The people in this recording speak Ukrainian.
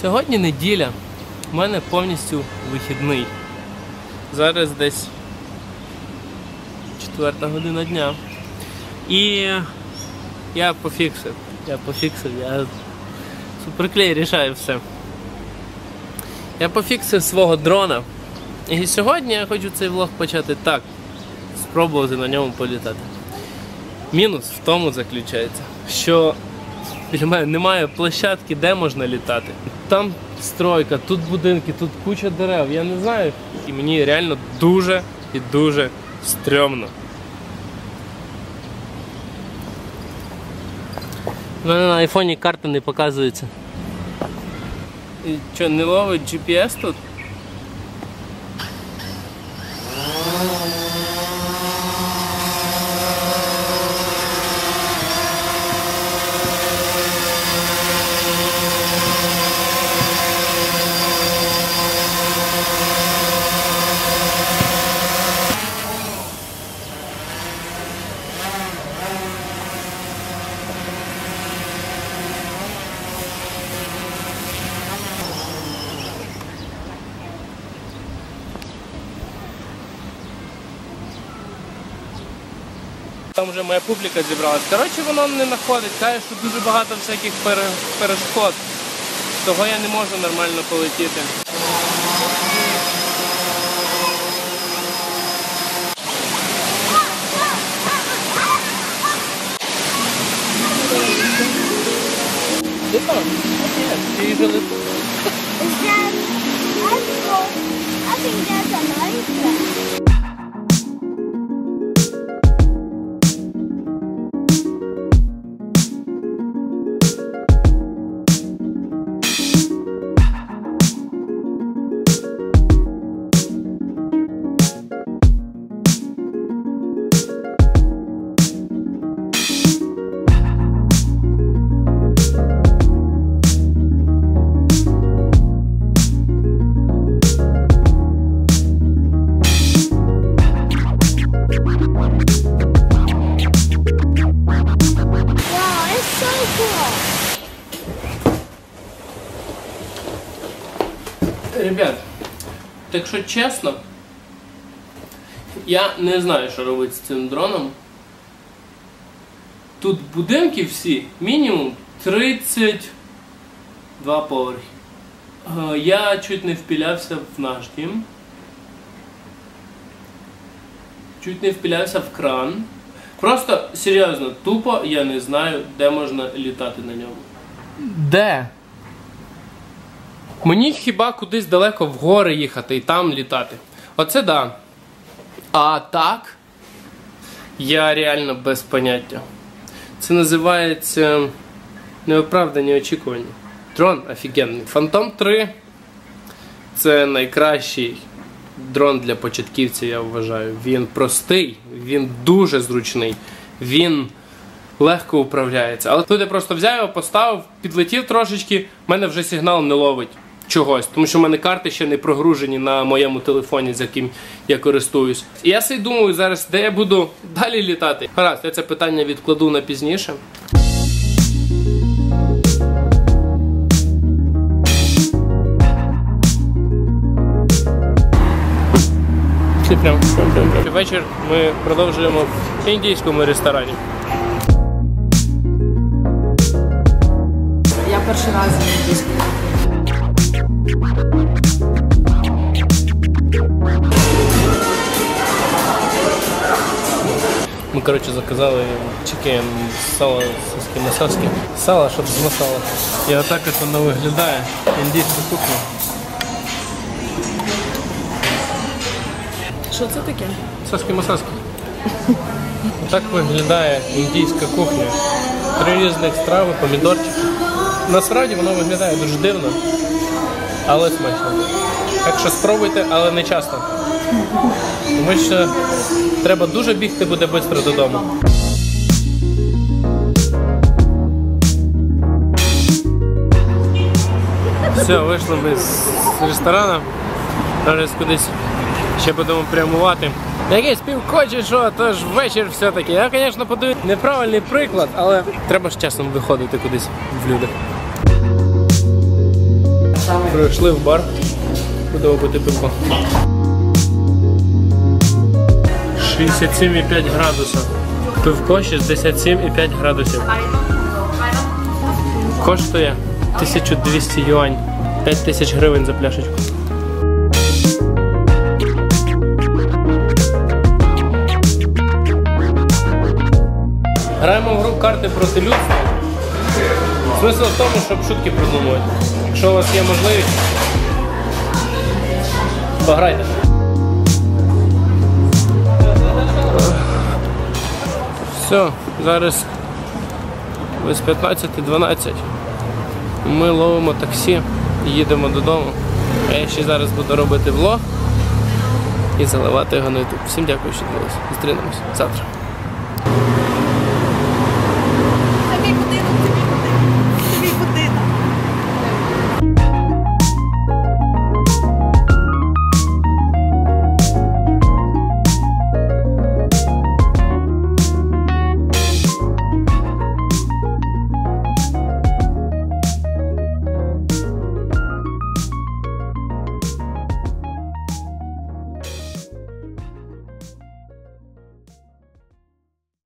Сьогодні неділя. У мене повністю вихідний. Зараз десь четверта година дня. І я пофіксив. Я пофіксив, я суперклей рішаю все. Я пофіксив свого дрона. І сьогодні я хочу цей влог почати так. Спробувати на ньому політати. Мінус в тому заключається, що біля мене немає площадки, де можна літати. Там стройка, тут будинки, тут куча дерев. Я не знаю. І мені реально дуже і дуже стрьомно. У мене на айфоні карта не показується. І що, не ловить GPS тут? Там вже моя публіка зібралась. Коротше, воно не знаходить. Каже, що дуже багато всяких перешкод. Того я не можу нормально полетіти. Ти там? Ти вже летиш. I think that's a nice Ребят, так що чесно, я не знаю, що робити з цим дроном. Тут будинки всі, мінімум 32 поверхи. Е, Я чуть не впілявся в наш дім. Чуть не впілявся в кран. Просто серйозно, тупо я не знаю, де можна літати на ньому. Де? Мені хіба кудись далеко в гори їхати і там літати. Оце да. А так, я реально без поняття. Це називається неоправдані очікування. Дрон офігенний. Phantom 3 це найкращий дрон для початківців, я вважаю. Він простий, він дуже зручний, він легко управляється. Але тут я просто взяв його, поставив, підлетів трошечки, в мене вже сигнал не ловить чогось, тому що в мене карти ще не прогружені на моєму телефоні, з яким я користуюсь. І я собі думаю зараз, де я буду далі літати. Гаразд, я це питання відкладу на пізніше. Вечір ми продовжуємо в індійському ресторані. Я перший раз в індійському. Ми, коротше, заказали чикен, сало соски масаски. Сало, щоб з масала. І отак от воно виглядає. Індійська кухня. Що це таке? Соски масаски. Отак виглядає індійська кухня. Три різних страви, помідорчики. Насправді воно виглядає дуже дивно, але смачно. Так що спробуйте, але не часто. Тому що треба дуже бігти буде швидко додому. Все, вийшли ми з ресторану. Зараз кудись ще будемо прямувати. Якийсь півко чи що, тож вечір все-таки. Я, звісно, подаю неправильний приклад, але треба ж часом виходити кудись в люди. Прийшли в бар. Будемо пити пивко. 67,5 градусів. Пивко 67,5 градусів. Коштує 1200 юань. 5000 гривень за пляшечку. Граємо в гру карти проти людства. Смисл в тому, щоб шутки придумувати. Якщо у вас є можливість, пограйте. Все, зараз без 15-12 ми ловимо таксі, їдемо додому. А я ще зараз буду робити влог і заливати його на YouTube. Всім дякую, що дивилися. Зустрінемось завтра.